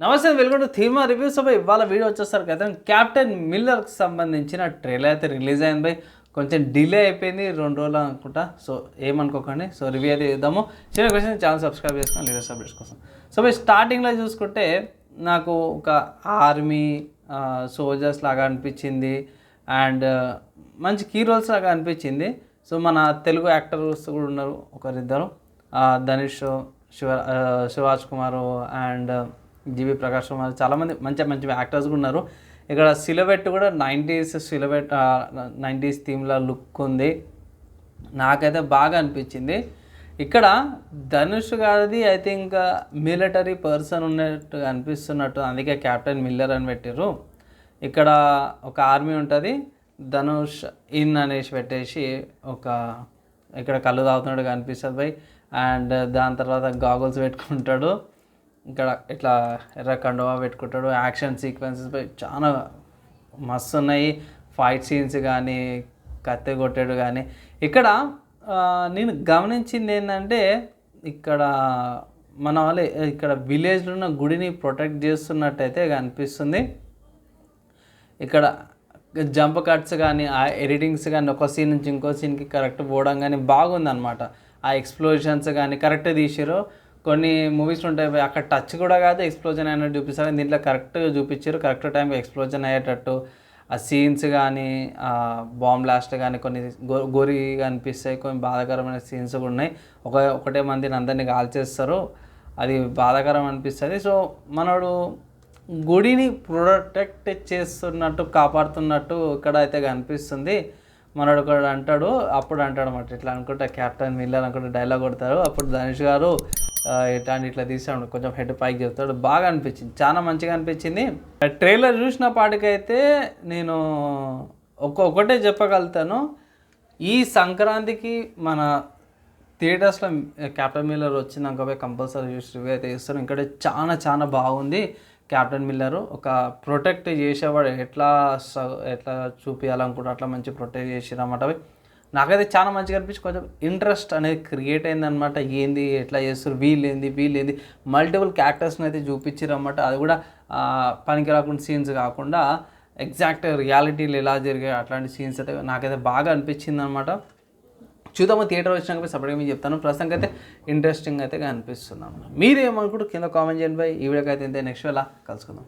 నమస్తే welcome to థీమా reviews by ఇవాళ వీడియో వచ్చేసరికి అయితే క్యాప్టెన్ మిల్లర్కి సంబంధించిన ట్రైలర్ అయితే రిలీజ్ అయింది బై కొంచెం డిలే అయిపోయింది రెండు రోజులు అనుకుంటా. సో ఏమనుకోకండి. సో రివ్యూ అయితే ఇద్దాము చిన్న క్వశ్చన్ ఛానల్ సబ్స్క్రైబ్ చేసుకొని లేటెస్ట్ అప్డేట్స్ కోసం సో బై స్టార్టింగ్లో చూసుకుంటే నాకు ఒక ఆర్మీ సోల్జర్స్ లాగా అనిపించింది. అండ్ మంచి కీ రోల్స్ లాగా అనిపించింది. సో మన తెలుగు యాక్టర్స్ కూడా ఉన్నారు ఒకరిద్దరు. ధనుష్ శివ శివాజ్ శివరాజ్ కుమార్ అండ్ జీవి ప్రకాష్ కుమార్ చాలామంది మంచి మంచి యాక్టర్స్ కూడా ఉన్నారు. ఇక్కడ సిలబెట్ కూడా నైంటీస్ సిలబెట్ నైంటీస్ థీమ్లో లుక్ ఉంది. నాకైతే బాగా అనిపించింది. ఇక్కడ ధనుష్ గారిది ఐ థింక్ మిలిటరీ పర్సన్ ఉన్నట్టు అనిపిస్తున్నట్టు అందుకే క్యాప్టెన్ మిల్లర్ అని పెట్టారు ఇక్కడ ఒక ఆర్మీ ఉంటుంది ధనుష్ ఇన్ అనేసి పెట్టేసి ఒక ఇక్కడ కళ్ళు తాగుతున్నాడు కనిపిస్తుంది బై. అండ్ దాని తర్వాత గాగుల్స్ పెట్టుకుంటాడు. ఇక్కడ ఇట్లా ఎర్ర కండువా పెట్టుకుంటాడు. యాక్షన్ సీక్వెన్సెస్ చాలా మస్తు ఉన్నాయి ఫైట్ సీన్స్ కానీ కత్తి కొట్టాడు కానీ ఇక్కడ నేను గమనించింది ఏంటంటే ఇక్కడ మన వాళ్ళు ఇక్కడ విలేజ్లో ఉన్న గుడిని ప్రొటెక్ట్ చేస్తున్నట్టయితే కనిపిస్తుంది. ఇక్కడ జంప్ కట్స్ కానీ ఆ ఎడిటింగ్స్ కానీ ఒక సీన్ నుంచి ఇంకో సీన్కి కరెక్ట్ పోవడం కానీ బాగుందన్నమాట. ఆ ఎక్స్ప్లోజన్స్ కానీ కరెక్ట్ తీసారు కొన్ని మూవీస్ ఉంటాయి. అక్కడ టచ్ కూడా కాదు ఎక్స్ప్లోజన్ అయినట్టు చూపిస్తారు. దీంట్లో కరెక్ట్గా చూపించారు. కరెక్ట్ టైంకి ఎక్స్ప్లోజన్ అయ్యేటట్టు ఆ సీన్స్ కానీ ఆ బాంబ్ బ్లాస్ట్ కానీ కొన్ని గో గోరిగా అనిపిస్తాయి కొన్ని బాధాకరమైన సీన్స్ కూడా ఉన్నాయి. ఒక ఒకటే మందిని అందరినీ కాల్చేస్తారు. అది బాధాకరం అనిపిస్తుంది. సో మనోడు గుడిని ప్రొటెక్ట్ చేస్తున్నట్టు కాపాడుతున్నట్టు ఇక్కడ అయితే కనిపిస్తుంది. మనోడు ఒకడు అంటాడు. అప్పుడు అంటాడు అనమాట ఇట్లా అనుకుంటా క్యాప్టెన్ మిల్లర్ అనుకుంటే డైలాగ్ కొడతారు. అప్పుడు ధనుష్ గారు ఇట్లా ఇట్లాంటి ఇట్లా తీసాడు కొంచెం హెడ్ పైకి చెప్తాడు. బాగా అనిపించింది చాలా మంచిగా అనిపించింది. ట్రైలర్ చూసిన పాటికైతే నేను ఒక్కొక్కటే చెప్పగలుగుతాను. ఈ సంక్రాంతికి మన థియేటర్స్లో క్యాప్టెన్ మిల్లర్ వచ్చినాక పోయి కంపల్సరీ చూసి రివ్యూ అయితే ఇస్తారు ఇక్కడ చాలా చాలా బాగుంది క్యాప్టెన్ మిల్లర్. ఒక ప్రొటెక్ట్ చేసేవాడు ఎట్లా స- ఎట్లా చూపించాలనుకుంటే అట్లా మంచి ప్రొటెక్ట్ చేసిరన్నమాట నాకైతే చాలా మంచిగా అనిపించి కొంచెం ఇంట్రెస్ట్ అనేది క్రియేట్ అయిందనమాట ఏంది ఎట్లా చేస్తారు వీళ్ళు ఏంది వీళ్ళు ఏంది మల్టిపుల్ క్యారెక్టర్స్ని అయితే చూపించారన్నమాట అది కూడా పనికి రాకుండా సీన్స్ కాకుండా ఎగ్జాక్ట్ రియాలిటీలు ఎలా జరిగాయి అట్లాంటి సీన్స్ అయితే నాకైతే బాగా అనిపించింది అనమాట చూద్దాము థియేటర్ వచ్చినాక సపరేట్గా మీకు చెప్తాను. ప్రస్తుతానికి అయితే ఇంట్రెస్టింగ్ అయితే అనిపిస్తుంది అన్నమాట. మీరు కింద కామెంట్ చేయండి బై ఈ వీడియోకి అయితే నెక్స్ట్ వేళ కలుసుకుందాం.